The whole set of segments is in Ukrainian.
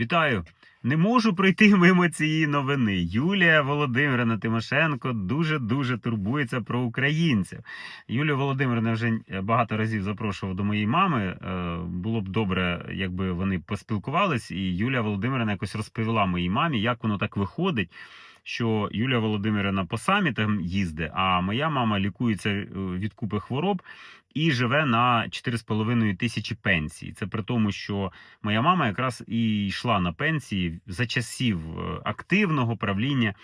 Вітаю! Не можу пройти мимо цієї новини. Юлія Володимирівна Тимошенко дуже дуже турбується про українців. Юлію Володимирівну вже багато разів запрошував до моєї мами. Е, Було б добре, якби вони поспілкувались, і Юлія Володимирівна якось розповіла моїй мамі, як воно так виходить. Що Юлія Володимирівна по самітам їздить, а моя мама лікується е, від купи хвороб і живе на 4,5 тисячі пенсій. Це при тому, що моя мама якраз і йшла на пенсії за часів е, активного правління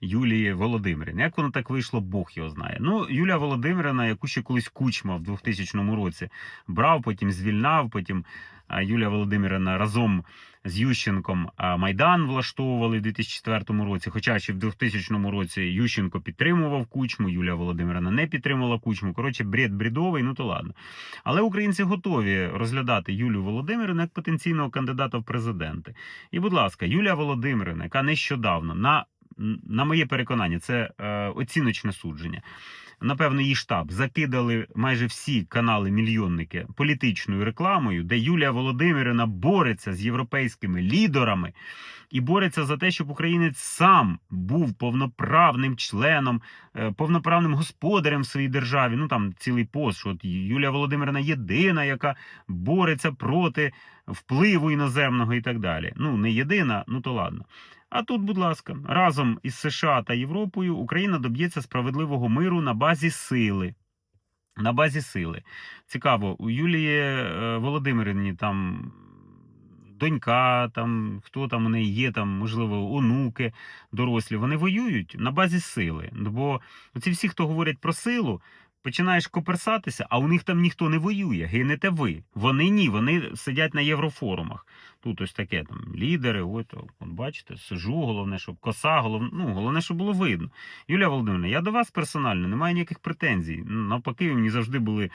Юлії Володимирівни. Як воно так вийшло, Бог його знає. Ну, Юлія Володимирівна, яку ще колись кучма в 2000 році брав, потім звільнав, потім Юлія Володимирівна разом з Ющенком Майдан влаштовували в 2004 році. Хоча ще в 2000 році Ющенко підтримував кучму, Юлія Володимирівна не підтримувала кучму. Коротше, бред бредовий, ну то ладно. Але українці готові розглядати Юлію Володимирівну як потенційного кандидата в президенти. І, будь ласка, Юлія Володимирівна, яка нещодавно на, на моє переконання, це е, оціночне судження. Напевно, її штаб закидали майже всі канали мільйонники політичною рекламою, де Юлія Володимирівна бореться з європейськими лідерами і бореться за те, щоб українець сам був повноправним членом, е, повноправним господарем в своїй державі. Ну там цілий пост, що от Юлія Володимирівна єдина, яка бореться проти впливу іноземного і так далі. Ну не єдина, ну то ладно. А тут, будь ласка, разом із США та Європою Україна доб'ється справедливого миру на базі сили. На базі сили. Цікаво, у Юлії е, Володимирівні там донька, там хто там у неї є, там, можливо, онуки дорослі. Вони воюють на базі сили. Бо ці всі, хто говорять про силу, починаєш коперсатися, а у них там ніхто не воює. Гинете ви. Вони ні, вони сидять на єврофорумах. Тут ось таке там лідери. От, от бачите, сижу, головне, щоб коса, головне, ну, головне, щоб було видно. Юлія Володимирівна, я до вас персонально не маю ніяких претензій. Навпаки, ви мені завжди були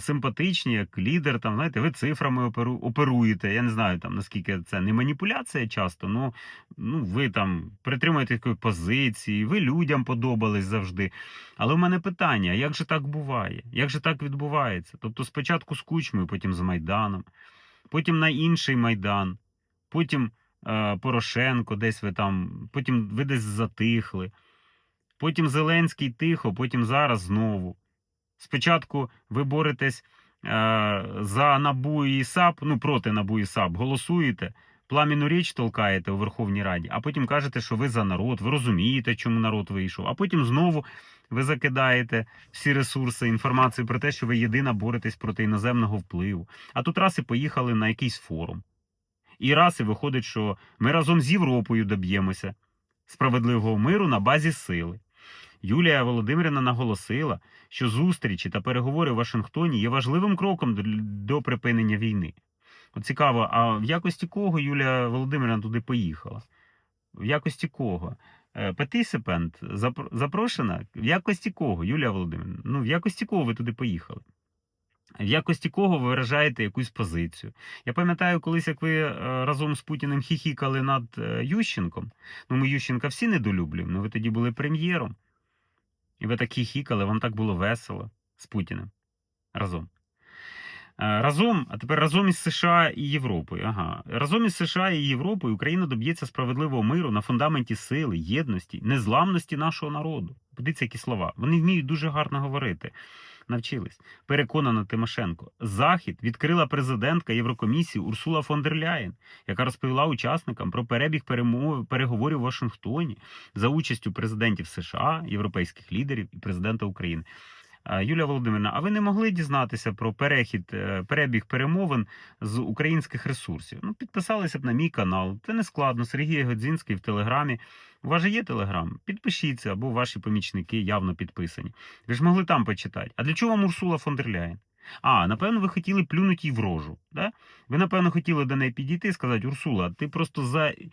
симпатичні, як лідер. Там знаєте, ви цифрами оперу, оперуєте. Я не знаю там наскільки це не маніпуляція часто. Ну ну ви там притримуєте такої позиції, ви людям подобались завжди. Але в мене питання: як же так буває? Як же так відбувається? Тобто, спочатку з кучмою, потім з Майданом, потім на інший Майдан, потім е, Порошенко, десь ви там, потім ви десь затихли. Потім Зеленський тихо, потім зараз знову. Спочатку ви боретесь е, за НАБУ і САП, ну проти НАБУ і САП, голосуєте, пламінну річ толкаєте у Верховній Раді, а потім кажете, що ви за народ, ви розумієте, чому народ вийшов, а потім знову ви закидаєте всі ресурси, інформацію про те, що ви єдина боретесь проти іноземного впливу. А тут раз і поїхали на якийсь форум. І раз і виходить, що ми разом з Європою доб'ємося справедливого миру на базі сили. Юлія Володимирівна наголосила, що зустрічі та переговори в Вашингтоні є важливим кроком до припинення війни. Цікаво, а в якості кого Юлія Володимирівна туди поїхала? В якості кого? Е, Петисипент запрошена? В якості кого, Юлія Володимирівна? Ну, в якості кого ви туди поїхали? В якості кого ви виражаєте якусь позицію? Я пам'ятаю, колись як ви е, разом з Путіним хіхікали над е, Ющенком. Ну, ми Ющенка всі недолюблюємо, ну ви тоді були прем'єром. І ви так хіхікали, вам так було весело з Путіним. Разом. Е, Разом, а тепер разом із США і Європою. Ага. Разом із США і Європою Україна доб'ється справедливого миру на фундаменті сили, єдності, незламності нашого народу. Подивіться, які слова. Вони вміють дуже гарно говорити. Навчились. Переконана Тимошенко. Захід відкрила президентка Єврокомісії Урсула фон дер Ляєн, яка розповіла учасникам про перебіг перемов... переговорів у Вашингтоні за участю президентів США, європейських лідерів і президента України. А, Юлія Володимирівна, а ви не могли дізнатися про перехід, е, перебіг перемовин з українських ресурсів? Ну, підписалися б на мій канал. Це не складно. Сергій Годзінський в Телеграмі. У вас же є Телеграм? Підпишіться, або ваші помічники явно підписані. Ви ж могли там почитати. А для чого вам Урсула фон дер Ляєн? А, напевно, ви хотіли плюнути їй в рожу. Да? Ви, напевно, хотіли до неї підійти і сказати: Урсула, ти просто за. е,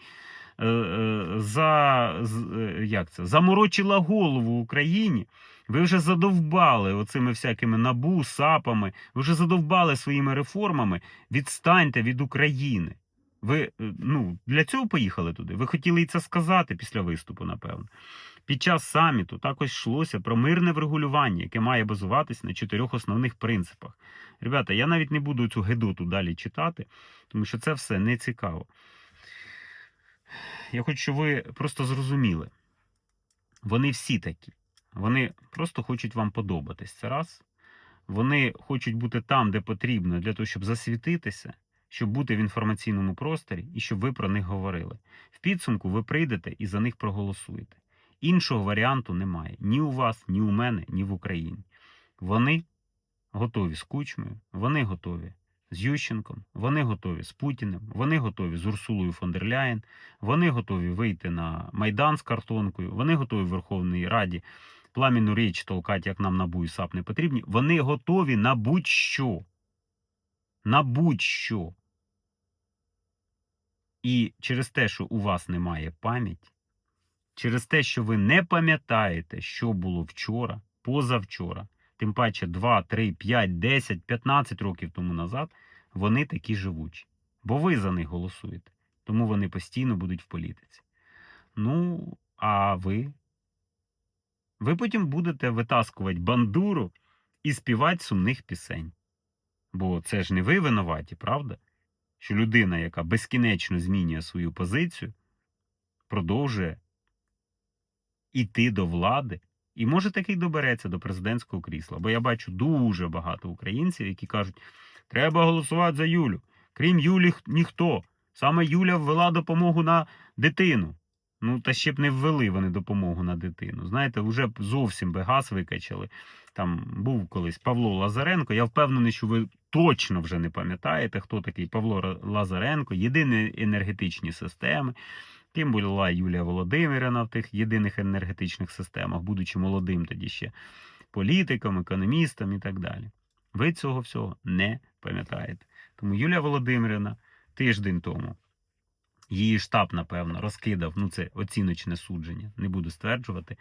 е, За е, як це заморочила голову Україні. Ви вже задовбали оцими всякими набу, сапами. Ви вже задовбали своїми реформами. Відстаньте від України. Ви е, ну для цього поїхали туди. Ви хотіли і це сказати після виступу, напевно. Під час саміту також йшлося про мирне врегулювання, яке має базуватись на чотирьох основних принципах. Ребята, я навіть не буду цю гедоту далі читати, тому що це все не цікаво. я хочу, щоб ви просто зрозуміли. Вони всі такі. Вони просто хочуть вам подобатись. Це раз. Вони хочуть бути там, де потрібно, для того, щоб засвітитися, щоб бути в інформаційному просторі і щоб ви про них говорили. В підсумку ви прийдете і за них проголосуєте. Іншого варіанту немає ні у вас, ні у мене, ні в Україні. Вони готові з Кучмою, вони готові з Ющенком, вони готові з Путіним, вони готові з Урсулою фон дер Ляєн, вони готові вийти на Майдан з картонкою, вони готові в Верховній Раді пламінну річ толкати, як нам НАБУ і САП не потрібні. Вони готові на будь-що. На будь-що. І через те, що у вас немає пам'яті, через те, що ви не пам'ятаєте, що було вчора, позавчора, тим паче 2, 3, 5, 10, 15 років тому назад, вони такі живучі. Бо ви за них голосуєте. Тому вони постійно будуть в політиці. Ну, а ви? Ви потім будете витаскувати бандуру і співати сумних пісень. Бо це ж не ви винуваті, правда? Що людина, яка безкінечно змінює свою позицію, продовжує іти до влади. І може таки добереться до президентського крісла. Бо я бачу дуже багато українців, які кажуть, треба голосувати за Юлю. Крім Юлі, ніхто. Саме Юля ввела допомогу на дитину. Ну, та ще б не ввели вони допомогу на дитину. Знаєте, вже б зовсім би газ викачали. Там був колись Павло Лазаренко. Я впевнений, що ви точно вже не пам'ятаєте, хто такий Павло Лазаренко, єдині енергетичні системи. Ким була Юлія Володимирівна в тих єдиних енергетичних системах, будучи молодим тоді ще політиком, економістом і так далі. Ви цього всього не пам'ятаєте. Тому Юлія Володимирівна тиждень тому її штаб, напевно, розкидав, ну це оціночне судження, не буду стверджувати.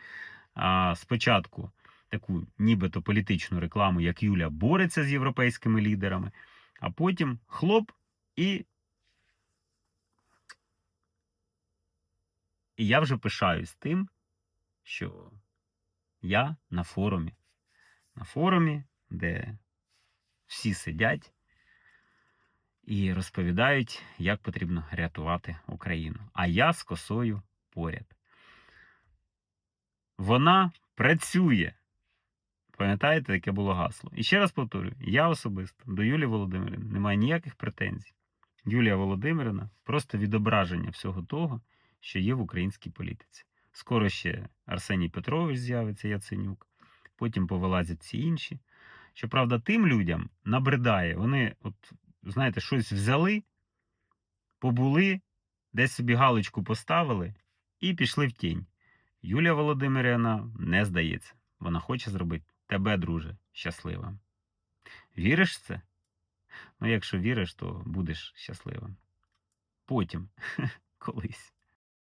А спочатку таку нібито політичну рекламу, як Юля бореться з європейськими лідерами, а потім хлоп і. І я вже пишаюсь тим, що я на форумі. На форумі, де всі сидять і розповідають, як потрібно рятувати Україну. А я з косою поряд. Вона працює. Пам'ятаєте, яке було гасло? І ще раз повторюю: я особисто до Юлії Володимирівни не маю ніяких претензій. Юлія Володимирівна просто відображення всього того, що є в українській політиці. Скоро ще Арсеній Петрович з'явиться Яценюк, потім повилазять ці інші. Щоправда, тим людям набридає, вони, от, знаєте, щось взяли, побули, десь собі галочку поставили і пішли в тінь. Юлія Володимирівна не здається. Вона хоче зробити тебе, друже, щасливим. Віриш в це? Ну, якщо віриш, то будеш щасливим. Потім, колись.